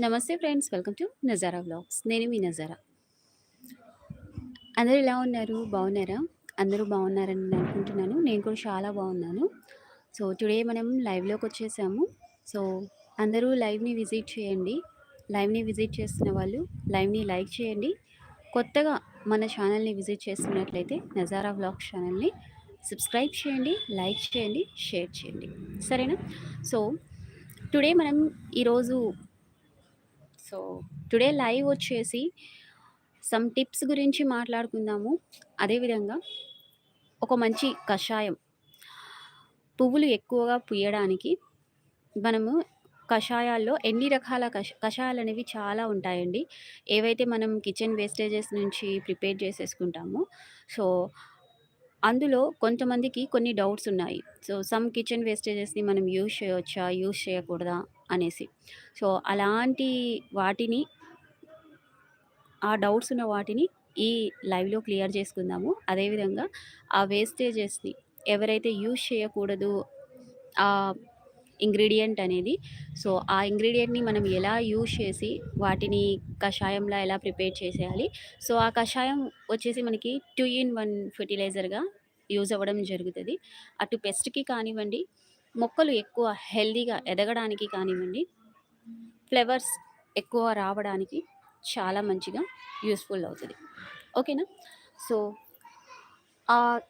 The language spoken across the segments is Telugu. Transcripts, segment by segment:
నమస్తే friends welcome to Nazara vlogs. నేను మీ నజారా. అందరూ ఎలా ఉన్నారు? బాగున్నారా? అందరూ బాగున్నారని నేను అనుకుంటున్నాను. నేను కూడా చాలా బాగున్నాను. సో టుడే మనం లైవ్లోకి వచ్చేసాము. సో అందరూ లైవ్ని విజిట్ చేయండి. లైవ్ని విజిట్ చేస్తున్న వాళ్ళు లైవ్ని లైక్ చేయండి. కొత్తగా మన ఛానల్ని విజిట్ చేస్తున్నట్లయితే నజారా వ్లాగ్స్ ఛానల్ని సబ్స్క్రైబ్ చేయండి లైక్ చేయండి షేర్ చేయండి. సరేనా? సో టుడే మనం ఈరోజు సో టుడే లైవ్ వచ్చేసి సమ్ టిప్స్ గురించి మాట్లాడుకుందాము. అదేవిధంగా ఒక మంచి కషాయం. పువ్వులు ఎక్కువగా పుయ్యడానికి మనము కషాయాల్లో ఎన్ని రకాల కష కషాయాలు అనేవి చాలా ఉంటాయండి. ఏవైతే మనం కిచెన్ వేస్టేజెస్ నుంచి ప్రిపేర్ చేసేసుకుంటామో సో అందులో కొంతమందికి కొన్ని డౌట్స్ ఉన్నాయి. సో సమ్ కిచెన్ వేస్టేజెస్ని మనం యూజ్ చేయవచ్చా యూజ్ చేయకూడదా? అనేసి. సో అలాంటి వాటిని ఆ డౌట్స్ ఉన్న వాటిని ఈ లైవ్లో క్లియర్ చేసుకుందాము. అదేవిధంగా ఆ వేస్టేజెస్ని ఎవరైతే యూజ్ చేయకూడదు ఆ ఇంగ్రీడియంట్ అనేది. సో ఆ ఇంగ్రీడియంట్ని మనం ఎలా యూజ్ చేసి వాటిని కషాయంలా ఎలా ప్రిపేర్ చేసేయాలి. సో ఆ కషాయం వచ్చేసి మనకి టూ ఇన్ వన్ ఫెర్టిలైజర్గా యూజ్ అవ్వడం జరుగుతుంది. అటు పెస్ట్కి కానివ్వండి మొక్కలు ఎక్కువ హెల్దీగా ఎదగడానికి కానివ్వండి ఫ్లవర్స్ ఎక్కువ రావడానికి చాలా మంచిగా యూస్ఫుల్ అవుతుంది. ఓకేనా? సో ఆ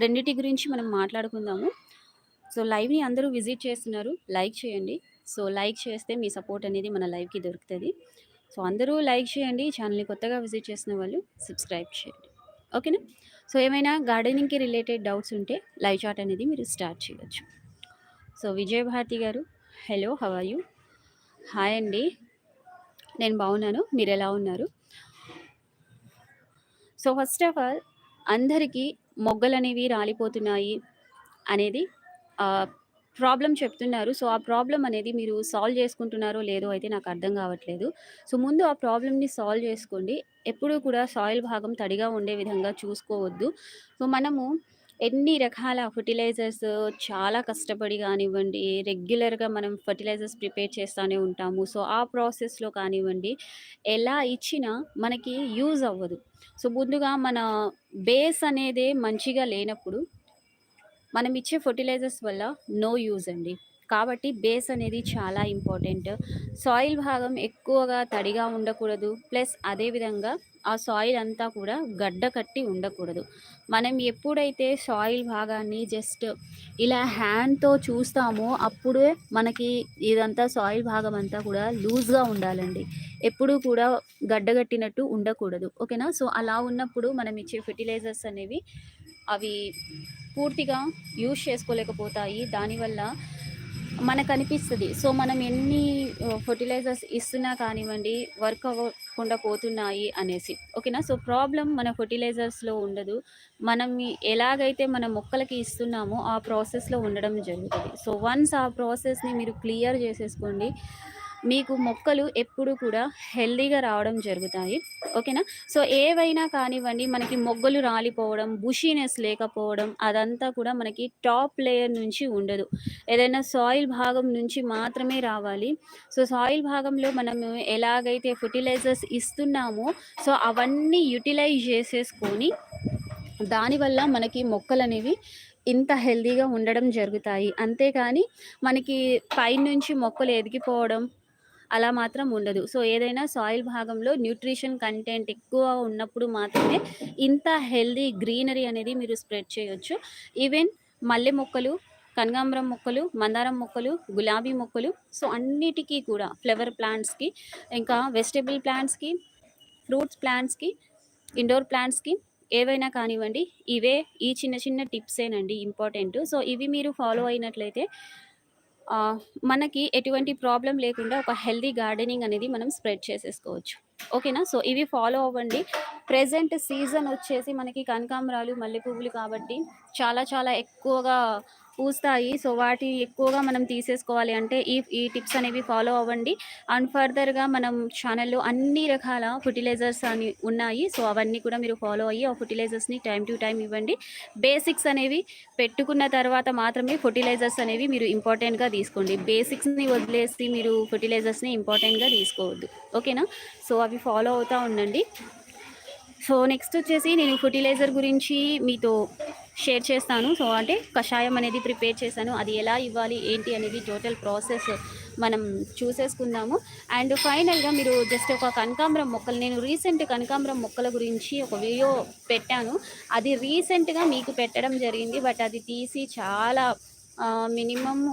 రెండిటి గురించి మనం మాట్లాడుకుందాము. సో లైవ్ని అందరూ విజిట్ చేస్తున్నారు. లైక్ చేయండి. సో లైక్ చేస్తే మీ సపోర్ట్ అనేది మన లైవ్కి దొరుకుతుంది. సో అందరూ లైక్ చేయండి. ఛానల్ని కొత్తగా విజిట్ చేసిన వాళ్ళు సబ్స్క్రైబ్ చేయండి. ఓకేనా? సో ఏమైనా గార్డెనింగ్కి రిలేటెడ్ డౌట్స్ ఉంటే లైవ్ చాట్ అనేది మీరు స్టార్ట్ చేయవచ్చు సో విజయభారతి గారు హలో హవ్ యూ హాయ్ అండి. నేను బాగున్నాను. మీరు ఎలా ఉన్నారు? సో ఫస్ట్ ఆఫ్ ఆల్ అందరికీ మొగ్గలు అనేవి రాలిపోతున్నాయి అనేది ప్రాబ్లం చెప్తున్నారు. సో ఆ ప్రాబ్లం అనేది మీరు సాల్వ్ చేసుకుంటున్నారో లేదో అయితే నాకు అర్థం కావట్లేదు. సో ముందు ఆ ప్రాబ్లమ్ని సాల్వ్ చేసుకోండి. ఎప్పుడూ కూడా సాయిల్ భాగం తడిగా ఉండే విధంగా చూసుకోవద్దు. సో మనము ఎన్ని రకాల ఫర్టిలైజర్స్ చాలా కష్టపడి కానివ్వండి రెగ్యులర్గా మనం ఫర్టిలైజర్స్ ప్రిపేర్ చేస్తూనే ఉంటాము. సో ఆ ప్రాసెస్లో కానివ్వండి ఎలా ఇచ్చినా మనకి యూజ్ అవ్వదు. సో ముందుగా మన బేస్ అనేది మంచిగా లేనప్పుడు మనం ఇచ్చే ఫర్టిలైజర్స్ వల్ల నో యూజ్ అండి. కాబట్టి బేస్ అనేది చాలా ఇంపార్టెంట్ సాయిల్ భాగం ఎక్కువగా తడిగా ఉండకూడదు. ప్లస్ అదేవిధంగా ఆ సాయిల్ అంతా కూడా గడ్డ కట్టి ఉండకూడదు. మనం ఎప్పుడైతే సాయిల్ భాగాన్ని జస్ట్ ఇలా హ్యాండ్తో చూస్తామో అప్పుడే మనకి ఇదంతా సాయిల్ భాగం అంతా కూడా లూజ్గా ఉండాలండి. ఎప్పుడూ కూడా గడ్డగట్టినట్టు ఉండకూడదు. ఓకేనా సో అలా ఉన్నప్పుడు మనం ఇచ్చే ఫెర్టిలైజర్స్ అనేవి అవి పూర్తిగా యూజ్ చేసుకోలేకపోతాయి. దానివల్ల మనకు అనిపిస్తుంది సో మనం ఎన్ని ఫర్టిలైజర్స్ ఇస్తున్నా కానివ్వండి వర్క్ అవ్వకుండా పోతున్నాయి అనేసి. ఓకేనా? సో ప్రాబ్లం మన ఫర్టిలైజర్స్లో ఉండదు. మనం ఎలాగైతే మన మొక్కలకి ఇస్తున్నామో ఆ ప్రాసెస్లో ఉండడం జరుగుతుంది. సో వన్స్ ఆ ప్రాసెస్ని మీరు క్లియర్ చేసేసుకోండి. మీకు మొక్కలు ఎప్పుడు కూడా హెల్దీగా రావడం జరుగుతాయి. ఓకేనా? సో ఏవైనా కానివ్వండి మనకి మొగ్గలు రాలిపోవడం బుషీనెస్ లేకపోవడం అదంతా కూడా మనకి టాప్ లేయర్ నుంచి ఉండదు. ఏదైనా సాయిల్ భాగం నుంచి మాత్రమే రావాలి. సో సాయిల్ భాగంలో మనము ఎలాగైతే ఫర్టిలైజర్స్ ఇస్తున్నామో సో అవన్నీ యూటిలైజ్ చేసేసుకొని దానివల్ల మనకి మొక్కలు అనేవి ఇంత హెల్దీగా ఉండడం జరుగుతాయి. అంతేకాని మనకి పైనుంచి మొక్కలు ఎదిగిపోవడం అలా మాత్రం ఉండదు. సో ఏదైనా సాయిల్ భాగంలో న్యూట్రిషన్ కంటెంట్ ఎక్కువ ఉన్నప్పుడు మాత్రమే ఇంత హెల్దీ గ్రీనరీ అనేది మీరు స్ప్రెడ్ చేయొచ్చు. ఈవెన్ మల్లె మొక్కలు కనకాంబరం మొక్కలు మందారం మొక్కలు గులాబీ మొక్కలు సో అన్నిటికీ కూడా ఫ్లవర్ ప్లాంట్స్కి ఇంకా వెజిటేబుల్ ప్లాంట్స్కి ఫ్రూట్స్ ప్లాంట్స్కి ఇండోర్ ప్లాంట్స్కి ఏవైనా కానివ్వండి ఇవే ఈ చిన్న చిన్న టిప్సేనండి ఇంపార్టెంట్. సో ఇవి మీరు ఫాలో అయినట్లయితే మనకి ఎటువంటి ప్రాబ్లం లేకుండా ఒక హెల్దీ గార్డెనింగ్ అనేది మనం స్ప్రెడ్ చేసేసుకోవచ్చు. ఓకేనా? సో ఇవి ఫాలో అవ్వండి. ప్రజెంట్ సీజన్ వచ్చేసి మనకి కనకాంబరాలు మల్లె పువ్వులు కాబట్టి చాలా చాలా ఎక్కువగా పూస్తాయి. సో వాటి ఎక్కువగా మనం తీసేసుకోవాలి అంటే ఈ ఈ టిప్స్ అనేవి ఫాలో అవ్వండి. అండ్ ఫర్దర్గా మనం ఛానల్లో అన్ని రకాల ఫర్టిలైజర్స్ అని ఉన్నాయి. సో అవన్నీ కూడా మీరు ఫాలో అయ్యి ఆ ఫర్టిలైజర్స్ని టైం టు టైం ఇవ్వండి. బేసిక్స్ అనేవి పెట్టుకున్న తర్వాత మాత్రమే ఫర్టిలైజర్స్ అనేవి మీరు ఇంపార్టెంట్గా తీసుకోండి. బేసిక్స్ని వదిలేసి మీరు ఫర్టిలైజర్స్ని ఇంపార్టెంట్గా తీసుకోవద్దు. ఓకేనా? సో అవి ఫాలో అవుతూ ఉండండి. సో నెక్స్ట్ వచ్చేసి నేను ఫర్టిలైజర్ గురించి మీతో షేర్ చేస్తాను. సో అంటే కషాయం అనేది ప్రిపేర్ చేశాను. అది ఎలా ఇవ్వాలి ఏంటి అనేది టోటల్ ప్రాసెస్ మనం చూసేసుకుందాము. అండ్ ఫైనల్గా మీరు జస్ట్ ఒక కనకాంబరం మొక్కలు నేను రీసెంట్ కనకాంబరం మొక్కల గురించి ఒక వీడియో పెట్టాను. అది రీసెంట్గా మీకు పెట్టడం జరిగింది. బట్ అది తీసి చాలా minimum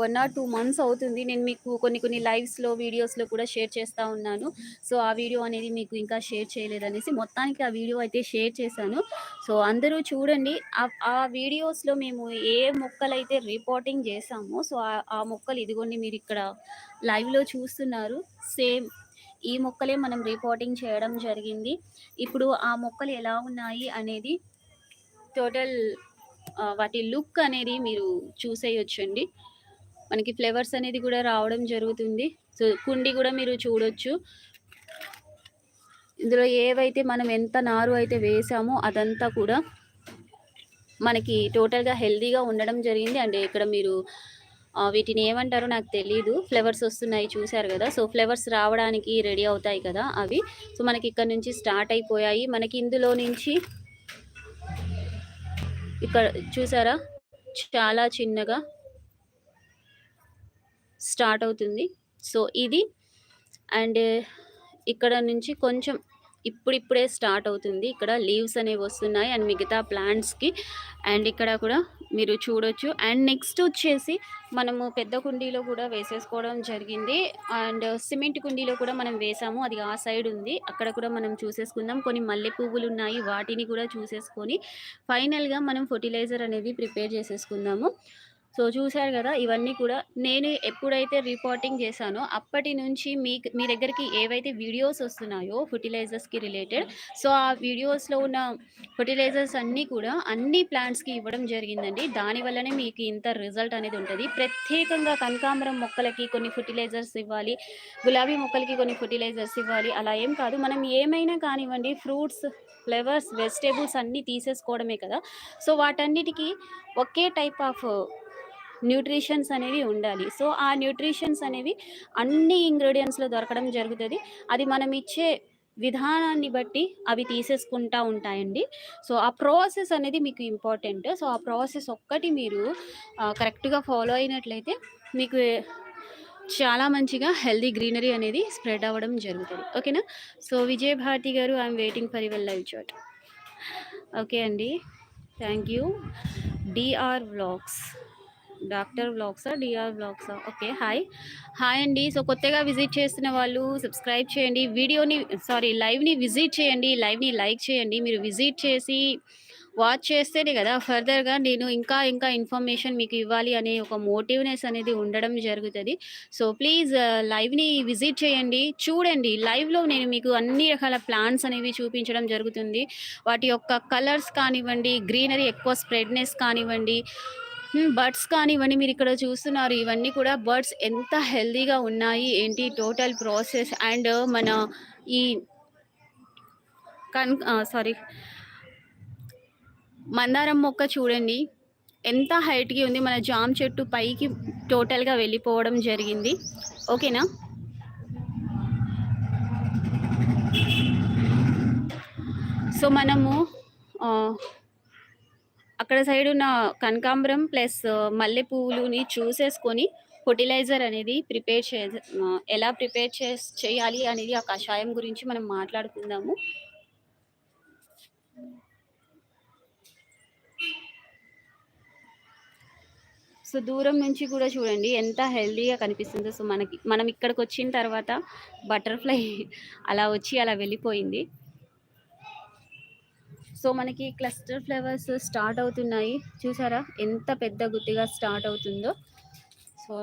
one or two months అవుతుంది. నేను మీకు కొన్ని కొన్ని లైవ్స్లో వీడియోస్లో కూడా షేర్ చేస్తూ ఉన్నాను. సో ఆ వీడియో అనేది మీకు ఇంకా షేర్ చేయలేదనేసి మొత్తానికి ఆ వీడియో అయితే షేర్ చేశాను. సో అందరూ చూడండి. ఆ వీడియోస్లో మేము ఏ మొక్కలైతే రిపోర్టింగ్ చేసామో సో ఆ మొక్కలు ఇదిగోండి మీరు ఇక్కడ లైవ్లో చూస్తున్నారు. సేమ్ ఈ మొక్కలే మనం రిపోర్టింగ్ చేయడం జరిగింది. ఇప్పుడు ఆ మొక్కలు ఎలా ఉన్నాయి అనేది టోటల్ వాటి లుక్ అనేది మీరు చూసేయొచ్చండి. మనకి ఫ్లేవర్స్ అనేది కూడా రావడం జరుగుతుంది. సో కుండి కూడా మీరు చూడొచ్చు. ఇందులో ఏవైతే మనం ఎంత నారు అయితే వేసామో అదంతా కూడా మనకి టోటల్గా హెల్దీగా ఉండడం జరిగింది. అండ్ ఇక్కడ మీరు వీటిని ఏమంటారో నాకు తెలీదు. ఫ్లేవర్స్ వస్తున్నాయి చూశారు కదా. సో ఫ్లేవర్స్ రావడానికి రెడీ అవుతాయి కదా అవి. సో మనకి ఇక్కడ నుంచి స్టార్ట్ అయిపోయాయి. మనకి ఇందులో నుంచి ఇక్కడ చూసారా? చాలా చిన్నగా స్టార్ట్ అవుతుంది. సో ఇది. అండ్ ఇక్కడ నుంచి కొంచెం ఇప్పుడిప్పుడే స్టార్ట్ అవుతుంది. ఇక్కడ లీవ్స్ అనేవి వస్తున్నాయి అండ్ మిగతా ప్లాంట్స్కి. అండ్ ఇక్కడ కూడా మీరు చూడొచ్చు. అండ్ నెక్స్ట్ వచ్చేసి మనము పెద్ద కుండీలో కూడా వేసేసుకోవడం జరిగింది. అండ్ సిమెంట్ కుండీలో కూడా మనం వేసాము. అది ఆ సైడ్ ఉంది. అక్కడ కూడా మనం చూసేసుకుందాం. కొన్ని మల్లె పువ్వులు ఉన్నాయి వాటిని కూడా చూసేసుకొని ఫైనల్గా మనం ఫర్టిలైజర్ అనేది ప్రిపేర్ చేసేసుకుందాము. సో చూశారు కదా ఇవన్నీ కూడా నేను ఎప్పుడైతే రిపోర్టింగ్ చేశానో అప్పటి నుంచి మీ మీ దగ్గరికి ఏవైతే వీడియోస్ వస్తున్నాయో ఫర్టిలైజర్స్కి రిలేటెడ్ సో ఆ వీడియోస్లో ఉన్న ఫర్టిలైజర్స్ అన్నీ కూడా అన్ని ప్లాంట్స్కి ఇవ్వడం జరిగిందండి. దానివల్లనే మీకు ఇంత రిజల్ట్ అనేది ఉంటుంది. ప్రత్యేకంగా కనకాంబరం మొక్కలకి కొన్ని ఫర్టిలైజర్స్ ఇవ్వాలి గులాబీ మొక్కలకి కొన్ని ఫర్టిలైజర్స్ ఇవ్వాలి అలా ఏం కాదు. మనం ఏమైనా కానివ్వండి ఫ్రూట్స్ ఫ్లేవర్స్ వెజిటేబుల్స్ అన్నీ తీసేసుకోవడమే కదా. సో వాటన్నిటికీ ఒకే టైప్ ఆఫ్ న్యూట్రిషన్స్ అనేవి ఉండాలి. సో ఆ న్యూట్రిషన్స్ అనేవి అన్ని ఇంగ్రీడియంట్స్లో దొరకడం జరుగుతుంది. అది మనం ఇచ్చే విధానాన్ని బట్టి అవి తీసేసుకుంటా ఉంటాయండి. సో ఆ ప్రాసెస్ అనేది మీకు ఇంపార్టెంట్. సో ఆ ప్రాసెస్ ఒక్కటి మీరు కరెక్ట్గా ఫాలో అయినట్లయితే మీకు చాలా మంచిగా హెల్దీ గ్రీనరీ అనేది స్ప్రెడ్ అవ్వడం జరుగుతుంది. ఓకేనా? సో విజయ్ భారతి గారు I'm waiting for your live chat. Okay అండి. Thank you DR vlogs. Doctor బ్లాగ్సా DR బ్లాగ్సా? Okay hi. Hi అండి. సో కొత్తగా విజిట్ చేస్తున్న వాళ్ళు సబ్స్క్రైబ్ చేయండి. వీడియోని సారీ లైవ్ని విజిట్ చేయండి. లైవ్ని లైక్ చేయండి. మీరు విజిట్ చేసి వాచ్ చేస్తేనే కదా ఫర్దర్గా నేను ఇంకా ఇంకా ఇన్ఫర్మేషన్ మీకు ఇవ్వాలి అనే ఒక మోటివ్నెస్ అనేది ఉండడం జరుగుతుంది. సో ప్లీజ్ లైవ్ని విజిట్ చేయండి. చూడండి. లైవ్లో నేను మీకు అన్ని రకాల ప్లాంట్స్ అనేవి చూపించడం జరుగుతుంది. వాటి యొక్క కలర్స్ కానివ్వండి గ్రీనరీ ఎక్కువ స్ప్రెడ్నెస్ కానివ్వండి బర్డ్స్ కానివ్వండి మీరు ఇక్కడ చూస్తున్నారు ఇవన్నీ కూడా బర్డ్స్ ఎంత హెల్దీగా ఉన్నాయి ఏంటి టోటల్ ప్రాసెస్? అండ్ మన ఈ కన్ సారీ. మందారం మొక్క చూడండి ఎంత హైట్కి ఉంది మన జామ్ చెట్టు పైకి టోటల్గా వెళ్ళిపోవడం జరిగింది. ఓకేనా? సో మనము అక్కడ సైడ్ ఉన్న కనకాంబరం ప్లస్ మల్లె పువ్వులుని చూసేసుకొని ఫర్టిలైజర్ అనేది ప్రిపేర్ చే ఎలా ప్రిపేర్ చే చేయాలి అనేది ఆ కషాయం గురించి మనం మాట్లాడుకుందాము. సో దూరం నుంచి కూడా చూడండి ఎంత హెల్దీగా కనిపిస్తుందో. సో మనకి మనం ఇక్కడికి వచ్చిన తర్వాత బటర్ఫ్లై అలా వచ్చి అలా వెళ్ళిపోయింది. సో మనకి క్లస్టర్ ఫ్లవర్స్ స్టార్ట్ అవుతున్నాయి. చూసారా? ఎంత పెద్ద గుత్తిగా స్టార్ట్ అవుతుందో. సో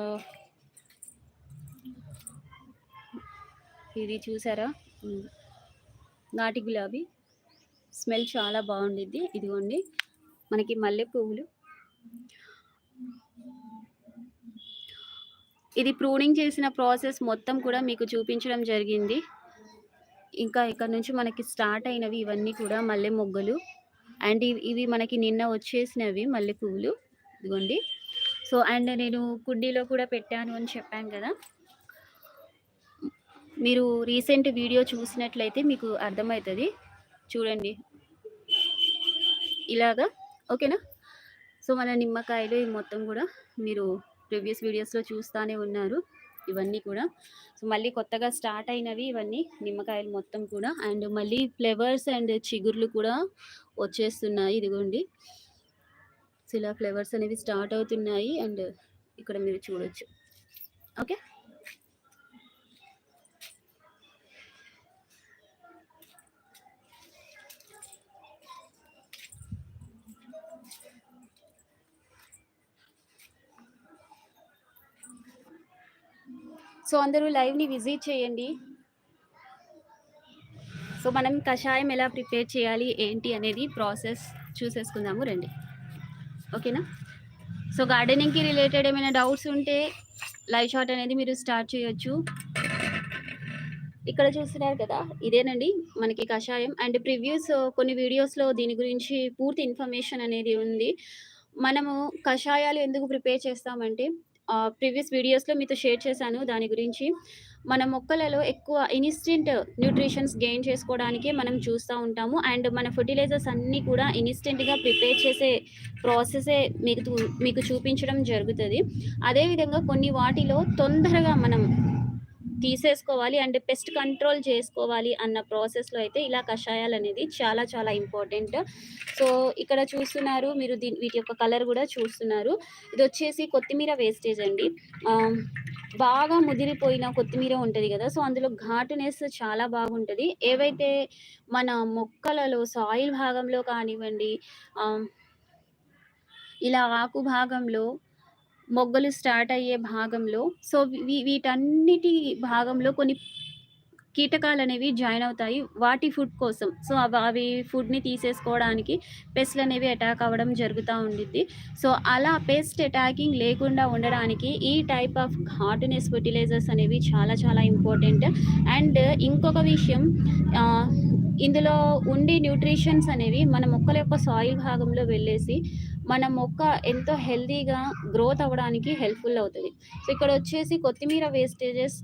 ఇది చూసారా? నాటి గులాబీ. స్మెల్ చాలా బాగుండిద్ది. ఇదిగోండి. మనకి మల్లె పువ్వులు ఇది ప్రూనింగ్ చేసిన ప్రాసెస్ మొత్తం కూడా మీకు చూపించడం జరిగింది. ఇంకా ఇక్కడ నుంచి మనకి స్టార్ట్ అయినవి ఇవన్నీ కూడా మల్లె మొగ్గలు. అండ్ ఇవి ఇవి మనకి నిన్న వచ్చేసినవి మల్లె పువ్వులు. ఇదిగోండి. సో, అండ్ నేను కుండీలో కూడా పెట్టాను అని చెప్పాను కదా మీరు రీసెంట్ వీడియో చూసినట్లయితే మీకు అర్థమవుతుంది చూడండి. ఇలాగా ఓకేనా? సో, మన నిమ్మకాయలు మొత్తం కూడా మీరు ప్రీవియస్ వీడియోస్‌లో చూస్తానే ఉన్నారు. ఇవన్నీ కూడా. సో, మళ్ళీ కొత్తగా స్టార్ట్ అయినవి ఇవన్నీ నిమ్మకాయలు మొత్తం కూడా. అండ్ మళ్ళీ ఫ్లేవర్స్ అండ్ చిగుర్లు కూడా వచ్చేస్తున్నాయి. ఇదిగోండి. సో, ఇలా ఫ్లవర్స్ అనేవి స్టార్ట్ అవుతున్నాయి. అండ్ ఇక్కడ మీరు చూడొచ్చు. ఓకే. సో, అందరూ లైవ్‌ని విజిట్ చేయండి. సో, మనం కషాయం ఎలా ప్రిపేర్ చేయాలి, ఏంటి అనేది ప్రాసెస్ చూసేసుకుందాము రండి. ఓకేనా? సో, గార్డెనింగ్‌కి రిలేటెడ్ ఏమైనా డౌట్స్ ఉంటే లైవ్ షాట్ అనేది మీరు స్టార్ట్ చేయొచ్చు. ఇక్కడ చూస్తున్నారు కదా! ఇదేనండి మనకి కషాయం. అండ్ ప్రివ్యూస్ కొన్ని వీడియోస్‌లో దీని గురించి పూర్తి ఇన్ఫర్మేషన్ అనేది ఉంది. మనము కషాయాలు ఎందుకు ప్రిపేర్ చేస్తామంటే ప్రీవియస్ వీడియోస్‌లో మీతో షేర్ చేశాను దాని గురించి. మన మొక్కలలో ఎక్కువ ఇన్‌స్టెంట్ న్యూట్రిషన్స్ గెయిన్ చేసుకోవడానికి మనం చూస్తూ ఉంటాము. అండ్ మన ఫెర్టిలైజర్స్ అన్నీ కూడా ఇన్‌స్టెంట్‌గా ప్రిపేర్ చేసే ప్రాసెసే మీకు మీకు చూపించడం జరుగుతుంది అదేవిధంగా కొన్ని వాటిలో తొందరగా మనం తీసేసుకోవాలి అండ్ పెస్ట్ కంట్రోల్ చేసుకోవాలి అన్న ప్రాసెస్‌లో అయితే ఇలా కషాయాలనేది చాలా చాలా ఇంపార్టెంట్. సో, ఇక్కడ చూస్తున్నారు మీరు దీని వీటి యొక్క కలర్ కూడా చూస్తున్నారు. ఇది వచ్చేసి కొత్తిమీర వేస్టేజ్ అండి. బాగా ముదిరిపోయిన కొత్తిమీర ఉంటుంది కదా సో, అందులో ఘాటునెస్ చాలా బాగుంటుంది ఏవైతే మన మొక్కలలో సాయిల్ భాగంలో కానివ్వండి ఇలా ఆకు భాగంలో, మొగ్గలు స్టార్ట్ అయ్యే భాగంలో సో, వీ వీటన్నిటి భాగంలో కొన్ని కీటకాలు అనేవి జాయిన్ అవుతాయి. వాటి ఫుడ్ కోసం. సో, అవి అవి ఫుడ్‌ని తీసేసుకోవడానికి పెస్ట్‌లనేవి అటాక్ అవ్వడం జరుగుతూ ఉండిద్ది. సో, అలా పెస్ట్ అటాకింగ్ లేకుండా ఉండడానికి ఈ టైప్ ఆఫ్ హార్డ్నెస్ ఫెర్టిలైజర్స్ అనేవి చాలా చాలా ఇంపార్టెంట్. అండ్ ఇంకొక విషయం ఇందులో ఉండే న్యూట్రిషన్స్ అనేవి మన మొక్కల యొక్క సాయిల్ భాగంలో వెళ్ళేసి, మన మొక్క ఎంతో హెల్తీగా గ్రోత్ అవ్వడానికి హెల్ప్‌ఫుల్ అవుతుంది సో, ఇక్కడ వచ్చేసి కొత్తిమీర వేస్టేజెస్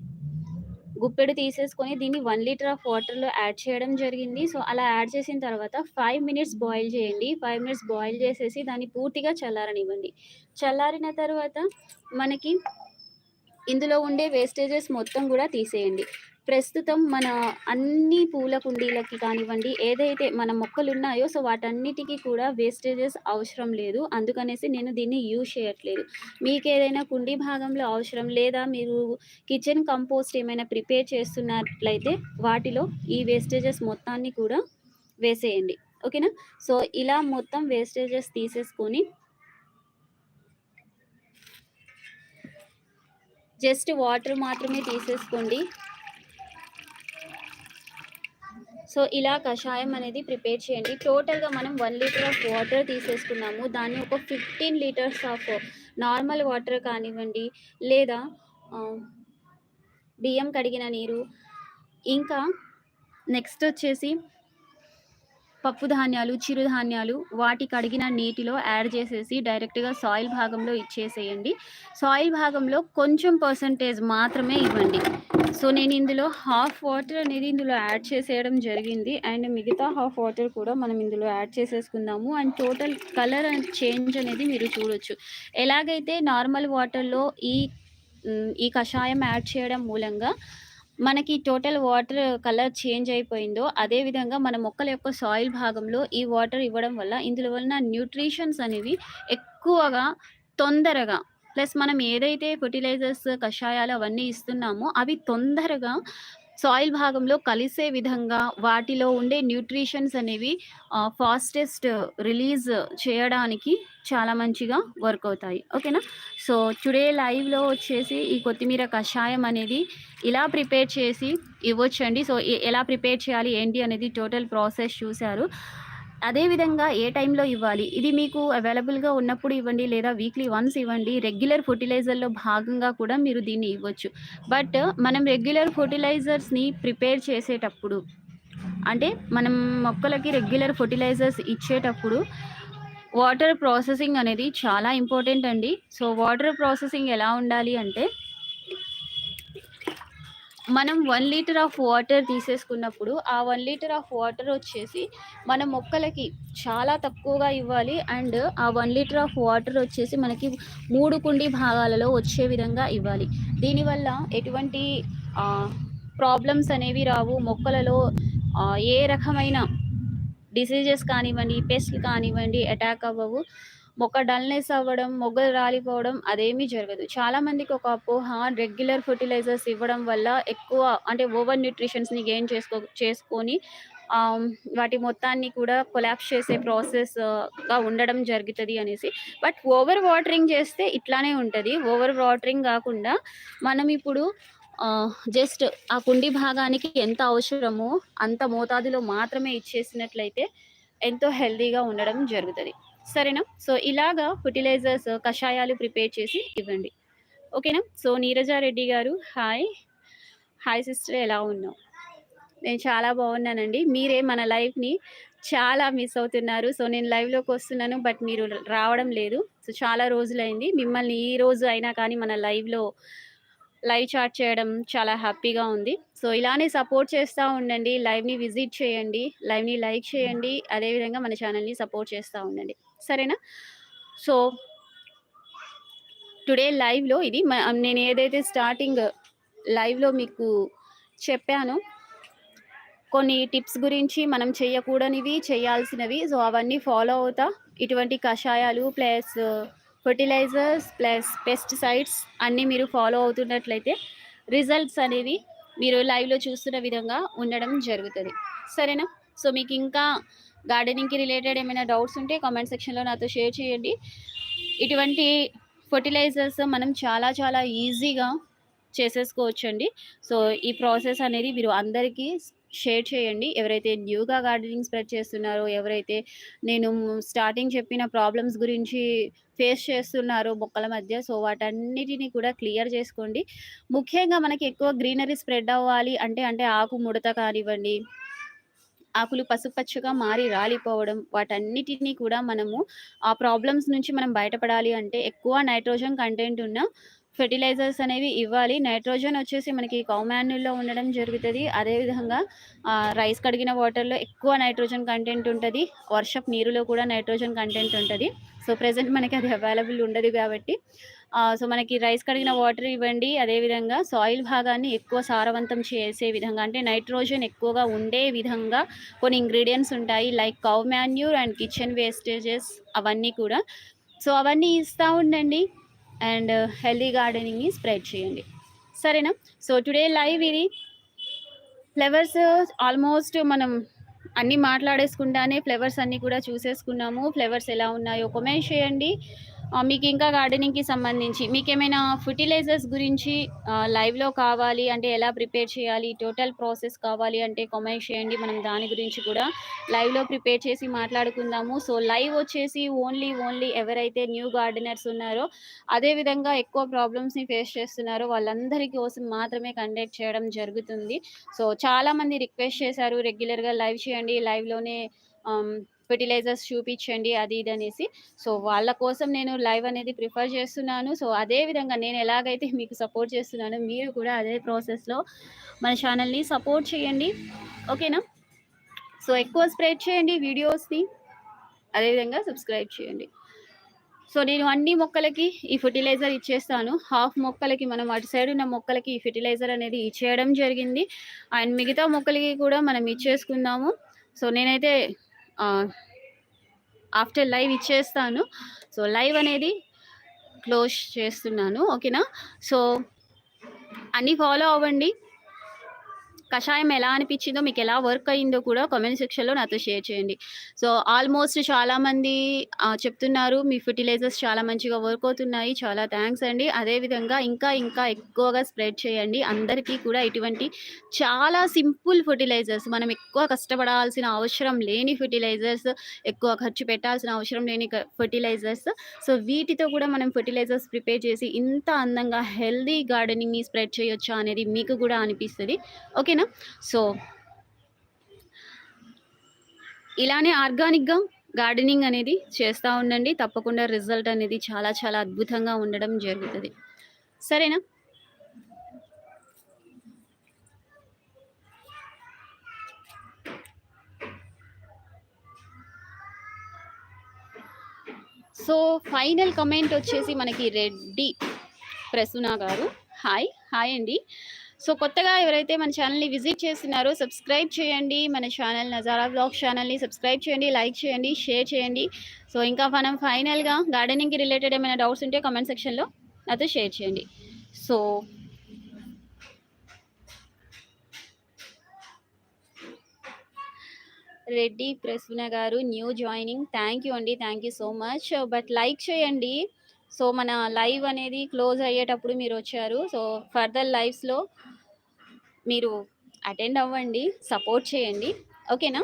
గుప్పెడు తీసేసుకొని దీన్ని వన్ లీటర్ ఆఫ్ వాటర్‌లో యాడ్ చేయడం జరిగింది. సో, అలా యాడ్ చేసిన తర్వాత ఫైవ్ మినిట్స్ బాయిల్ చేయండి. ఫైవ్ మినిట్స్ బాయిల్ చేసేసి దాన్ని పూర్తిగా చల్లారనివ్వండి. చల్లారిన తర్వాత మనకి ఇందులో ఉండే వేస్టేజెస్ మొత్తం కూడా తీసేయండి. ప్రస్తుతం మన అన్ని పూల కుండీలకి కానివ్వండి, ఏదైతే మన మొక్కలు ఉన్నాయో సో, వాటన్నిటికీ కూడా వేస్టేజెస్ అవసరం లేదు. అందుకనేసి నేను దీన్ని యూజ్ చేయట్లేదు. మీకు ఏదైనా కుండీ భాగంలో అవసరం లేదా మీరు కిచెన్ కంపోస్ట్ ఏమైనా ప్రిపేర్ చేస్తున్నట్లయితే వాటిలో ఈ వేస్టేజెస్ మొత్తాన్ని కూడా వేసేయండి. ఓకేనా? సో, ఇలా మొత్తం వేస్టేజెస్ తీసేసుకొని జస్ట్ వాటర్ మాత్రమే తీసేసుకోండి. సో, ఇలా కషాయం అనేది ప్రిపేర్ చేయండి. టోటల్‌గా మనం వన్ లీటర్ ఆఫ్ వాటర్ తీసేసుకున్నాము. దాన్ని ఒక 15 లీటర్స్ ఆఫ్ నార్మల్ వాటర్ కానివ్వండి, లేదా బియ్యం కడిగిన నీరు, ఇంకా నెక్స్ట్ వచ్చేసి పప్పు ధాన్యాలు, చిరుధాన్యాలు వాటి కడిగిన నీటిలో యాడ్ చేసేసి డైరెక్ట్‌గా సాయిల్ భాగంలో ఇచ్చేసేయండి. సాయిల్ భాగంలో కొంచెం పర్సెంటేజ్ మాత్రమే ఇవ్వండి. సో, నేను ఇందులో హాఫ్ వాటర్ అనేది ఇందులో యాడ్ చేసేయడం జరిగింది. అండ్ మిగతా హాఫ్ వాటర్ కూడా మనం ఇందులో యాడ్ చేసేసుకుందాము. అండ్ టోటల్ కలర్ చేంజ్ అనేది మీరు చూడొచ్చు. ఎలాగైతే నార్మల్ వాటర్‌లో ఈ ఈ కషాయం యాడ్ చేయడం మూలంగా మనకి టోటల్ వాటర్ కలర్ చేంజ్ అయిపోయిందో, అదేవిధంగా మన మొక్కల యొక్క సాయిల్ భాగంలో ఈ వాటర్ ఇవ్వడం వల్ల ఇందులో వలన న్యూట్రిషన్స్ అనేవి ఎక్కువగా, తొందరగా ప్లస్ మనం ఏదైతే ఫెర్టిలైజర్స్, కషాయాలు అవన్నీ ఇస్తున్నామో అవి తొందరగా సాయిల్ భాగంలో కలిసే విధంగా వాటిలో ఉండే న్యూట్రిషన్స్ అనేవి ఫాస్టెస్ట్ రిలీజ్ చేయడానికి చాలా మంచిగా వర్క్ అవుతాయి. ఓకేనా? సో, టుడే లైవ్‌లో వచ్చేసి ఈ కొత్తిమీర కషాయం అనేది ఇలా ప్రిపేర్ చేసి ఇవ్వచ్చండి సో, ఎలా ప్రిపేర్ చేయాలి, ఏంటి అనేది టోటల్ ప్రాసెస్ చూశారు అదే విధంగా ఏ టైంలో ఇవ్వాలి? ఇది మీకు అవైలబుల్‌గా ఉన్నప్పుడు ఇవ్వండి. లేదా వీక్లీ వన్స్ ఇవ్వండి. రెగ్యులర్ ఫర్టిలైజర్లో భాగంగా కూడా మీరు దీన్ని ఇవ్వచ్చు. బట్ మనం రెగ్యులర్ ఫర్టిలైజర్స్ని ప్రిపేర్ చేసేటప్పుడు అంటే మనం మొక్కలకి రెగ్యులర్ ఫర్టిలైజర్స్ ఇచ్చేటప్పుడు వాటర్ ప్రాసెసింగ్ అనేది చాలా ఇంపార్టెంట్ అండి. సో, వాటర్ ప్రాసెసింగ్ ఎలా ఉండాలి అంటే మనం వన్ లీటర్ ఆఫ్ వాటర్ తీసేసుకున్నప్పుడు, ఆ వన్ లీటర్ ఆఫ్ వాటర్ వచ్చేసి మన మొక్కలకి చాలా తక్కువగా ఇవ్వాలి. అండ్ ఆ వన్ లీటర్ ఆఫ్ వాటర్ వచ్చేసి మనకి మూడు కుండీ భాగాలలో వచ్చే విధంగా ఇవ్వాలి. దీనివల్ల ఎటువంటి ప్రాబ్లమ్స్ అనేవి రావు. మొక్కలలో ఏ రకమైన డిసీజెస్ కానివ్వండి, పెస్ట్‌లు కానివ్వండి అటాక్ అవ్వవు. మొక్క డల్‌నెస్ అవ్వడం, మొగ్గలు రాలిపోవడం అదేమీ జరగదు. చాలామందికి ఒక అపోహ రెగ్యులర్ ఫర్టిలైజర్స్ ఇవ్వడం వల్ల ఎక్కువ అంటే ఓవర్ న్యూట్రిషన్స్‌ని గెయిన్ చేసుకో చేసుకొని వాటి మొత్తాన్ని కూడా కొలాప్స్ చేసే ప్రాసెస్‌గా ఉండడం జరుగుతుంది అనేసి. బట్ ఓవర్ వాటరింగ్ చేస్తే ఇట్లానే ఉంటుంది ఓవర్ వాటరింగ్ కాకుండా మనం ఇప్పుడు జస్ట్ ఆ కుండీ భాగానికి ఎంత అవసరమో అంత మోతాదులో మాత్రమే ఇచ్చేసినట్లయితే ఎంతో హెల్దీగా ఉండడం జరుగుతుంది సరేనా? సో, ఇలాగా ఫర్టిలైజర్స్ కషాయాలు ప్రిపేర్ చేసి ఇవ్వండి. ఓకేనా? సో, నీరజారెడ్డి గారు హాయ్. హాయ్ సిస్టర్ ఎలా ఉన్నావు? నేను చాలా బాగున్నానండి. మీరే మన లైఫ్ని చాలా మిస్ అవుతున్నారు. సో, నేను లైవ్లోకి వస్తున్నాను బట్ మీరు రావడం లేదు. సో, చాలా రోజులైంది. మిమ్మల్ని ఈ రోజు అయినా కానీ మన లైవ్‌లో లైవ్ చాట్ చేయడం చాలా హ్యాపీగా ఉంది. సో, ఇలానే సపోర్ట్ చేస్తూ ఉండండి. లైవ్‌ని విజిట్ చేయండి. లైవ్‌ని లైక్ చేయండి. అదేవిధంగా మన ఛానల్ని సపోర్ట్ చేస్తూ ఉండండి. సరేనా? సో టుడే లైవ్‌లో ఇది మ నేను ఏదైతే స్టార్టింగ్ లైవ్‌లో మీకు చెప్పానో కొన్ని టిప్స్ గురించి మనం చేయకూడనివి, చేయాల్సినవి. సో, అవన్నీ ఫాలో అవుతా ఇటువంటి కషాయాలు ప్లస్ ఫెర్టిలైజర్స్ ప్లస్ పెస్టిసైడ్స్ అన్నీ మీరు ఫాలో అవుతున్నట్లయితే రిజల్ట్స్ అనేవి మీరు లైవ్‌లో చూస్తున్న విధంగా ఉండడం జరుగుతుంది సరేనా? సో, మీకు ఇంకా గార్డెనింగ్‌కి రిలేటెడ్ ఏమైనా డౌట్స్ ఉంటే కామెంట్ సెక్షన్‌లో నాతో షేర్ చేయండి. ఇటువంటి ఫెర్టిలైజర్స్ మనం చాలా చాలా ఈజీగా చేసేసుకోవచ్చండి. సో, ఈ ప్రాసెస్ అనేది మీరు అందరికీ షేర్ చేయండి. ఎవరైతే న్యూగా గార్డెనింగ్ స్ప్రెడ్ చేస్తున్నారో, ఎవరైతే నేను స్టార్టింగ్ చెప్పిన ప్రాబ్లమ్స్ గురించి ఫేస్ చేస్తున్నారో మొక్కల మధ్య సో, వాటన్నిటిని కూడా క్లియర్ చేసుకోండి. ముఖ్యంగా మనకి ఎక్కువ గ్రీనరీ స్ప్రెడ్ అవ్వాలి అంటే, అంటే ఆకు ముడత కానివ్వండి, ఆకులు పసుపచ్చగా మారి రాలిపోవడం వాటన్నిటిని కూడా మనము ఆ ప్రాబ్లమ్స్ నుంచి మనం బయటపడాలి అంటే ఎక్కువ నైట్రోజన్ కంటెంట్ ఉన్న ఫెర్టిలైజర్స్ అనేవి ఇవ్వాలి. నైట్రోజన్ వచ్చేసి మనకి కౌమాన్యుల్లో ఉండడం జరుగుతుంది. అదేవిధంగా రైస్ కడిగిన వాటర్‌లో ఎక్కువ నైట్రోజన్ కంటెంట్ ఉంటుంది. వర్షపు నీరులో కూడా నైట్రోజన్ కంటెంట్ ఉంటుంది. సో, ప్రెజెంట్ మనకి అది అవైలబుల్ ఉండదు కాబట్టి సో, మనకి రైస్ కడిగిన వాటర్ ఇవ్వండి. అదేవిధంగా సాయిల్ భాగాన్ని ఎక్కువ సారవంతం చేసే విధంగా అంటే నైట్రోజన్ ఎక్కువగా ఉండే విధంగా కొన్ని ఇంగ్రీడియంట్స్ ఉంటాయి. Like cow manure and kitchen wastages అవన్నీ కూడా. సో, అవన్నీ ఇస్తూ ఉండండి. అండ్ హెల్దీ గార్డెనింగ్‌ని స్ప్రెడ్ చేయండి. సరేనా? సో, టుడే లైవ్ ఇది. ఫ్లవర్స్ ఆల్మోస్ట్ మనం అన్నీ మాట్లాడేసుకుంటానే ఫ్లవర్స్ అన్నీ కూడా చూసేసుకున్నాము. ఫ్లవర్స్ ఎలా ఉన్నాయో కామెంట్ చేయండి. మీకు ఇంకా గార్డెనింగ్‌కి సంబంధించి మీకేమైనా ఫర్టిలైజర్స్ గురించి లైవ్‌లో కావాలి అంటే ఎలా ప్రిపేర్ చేయాలి, టోటల్ ప్రాసెస్ కావాలి అంటే కామెంట్ చేయండి. మనం దాని గురించి కూడా లైవ్‌లో ప్రిపేర్ చేసి మాట్లాడుకుందాము. సో, లైవ్ వచ్చేసి ఓన్లీ, ఓన్లీ ఎవరైతే న్యూ గార్డెనర్స్ ఉన్నారో, అదే విధంగా ఎక్కువ ప్రాబ్లమ్స్‌ని ఫేస్ చేస్తున్నారో వాళ్ళందరికీ కోసం మాత్రమే కండక్ట్ చేయడం జరుగుతుంది. సో, చాలామంది రిక్వెస్ట్ చేశారు రెగ్యులర్‌గా లైవ్ చేయండి. లైవ్‌లోనే ఫెర్టిలైజర్స్ చూపించండి అది ఇది అనేసి. సో, వాళ్ళ కోసం నేను లైవ్ అనేది ప్రిఫర్ చేస్తున్నాను. సో, అదే విధంగా నేను ఎలాగైతే మీకు సపోర్ట్ చేస్తున్నానో మీరు కూడా అదే ప్రాసెస్‌లో మన ఛానల్ని సపోర్ట్ చేయండి. ఓకేనా? సో, ఎక్కువ స్ప్రెడ్ చేయండి వీడియోస్‌ని. అదేవిధంగా సబ్స్క్రైబ్ చేయండి. సో, నేను అన్ని మొక్కలకి ఈ ఫెర్టిలైజర్ ఇచ్చేస్తాను. హాఫ్ మొక్కలకి మనం అటు సైడ్ ఉన్న మొక్కలకి ఈ ఫెర్టిలైజర్ అనేది ఇచ్చేయడం జరిగింది. అండ్ మిగతా మొక్కలకి కూడా మనం ఇచ్చేసుకుందాము. సో, నేనైతే ఆఫ్టర్ లైవ్ ఇచ్చేస్తాను. సో, లైవ్ అనేది క్లోజ్ చేస్తున్నాను. ఓకేనా? సో, అన్నీ ఫాలో అవ్వండి. కషాయం ఎలా అనిపించిందో, మీకు ఎలా వర్క్ అయిందో కూడా కామెంట్ సెక్షన్‌లో నాతో షేర్ చేయండి. సో, ఆల్మోస్ట్ చాలామంది చెప్తున్నారు మీ ఫెర్టిలైజర్స్ చాలా మంచిగా వర్క్ అవుతున్నాయి. చాలా థ్యాంక్స్ అండి. అదే విధంగా ఇంకా ఇంకా ఎక్కువగా స్ప్రెడ్ చేయండి. అందరికీ కూడా ఇటువంటి చాలా సింపుల్ ఫెర్టిలైజర్స్ మనం ఎక్కువ కష్టపడాల్సిన అవసరం లేని ఫెర్టిలైజర్స్, ఎక్కువ ఖర్చు పెట్టాల్సిన అవసరం లేని ఫర్టిలైజర్స్ ఫెర్టిలైజర్స్. సో, వీటితో కూడా మనం ఫెర్టిలైజర్స్ ప్రిపేర్ చేసి ఇంత అందంగా హెల్తీ గార్డెనింగ్‌ని స్ప్రెడ్ చేయొచ్చా అనేది మీకు కూడా అనిపిస్తుంది ఓకేనా? సో ఇలానే ఆర్గానిక్‌గా గార్డెనింగ్ అనేది చేస్తూ ఉండండి. తప్పకుండా రిజల్ట్ అనేది చాలా చాలా అద్భుతంగా ఉండడం జరుగుతుంది సరేనా? సో, ఫైనల్ కమెంట్ వచ్చేసి మనకి రెడ్డి ప్రసూన గారు. హాయ్. హాయ్ అండి. సో, కొత్తగా ఎవరైతే మన ఛానల్ని విజిట్ చేస్తున్నారో సబ్స్క్రైబ్ చేయండి. మన ఛానల్ నజారా బ్లాగ్ ఛానల్ని సబ్స్క్రైబ్ చేయండి, లైక్ చేయండి, షేర్ చేయండి. సో, ఇంకా మనం ఫైనల్‌గా గార్డెనింగ్‌కి రిలేటెడ్ ఏమైనా డౌట్స్ ఉంటే కామెంట్ సెక్షన్‌లో నాతో షేర్ చేయండి. So Reddy Prasuna garu new joining. Thank you అండి. Thank you so much. But like చేయండి. సో, మన లైవ్ అనేది క్లోజ్ అయ్యేటప్పుడు మీరు వచ్చారు సో, ఫర్దర్ లైవ్స్‌లో మీరు అటెండ్ అవ్వండి. సపోర్ట్ చేయండి. ఓకేనా?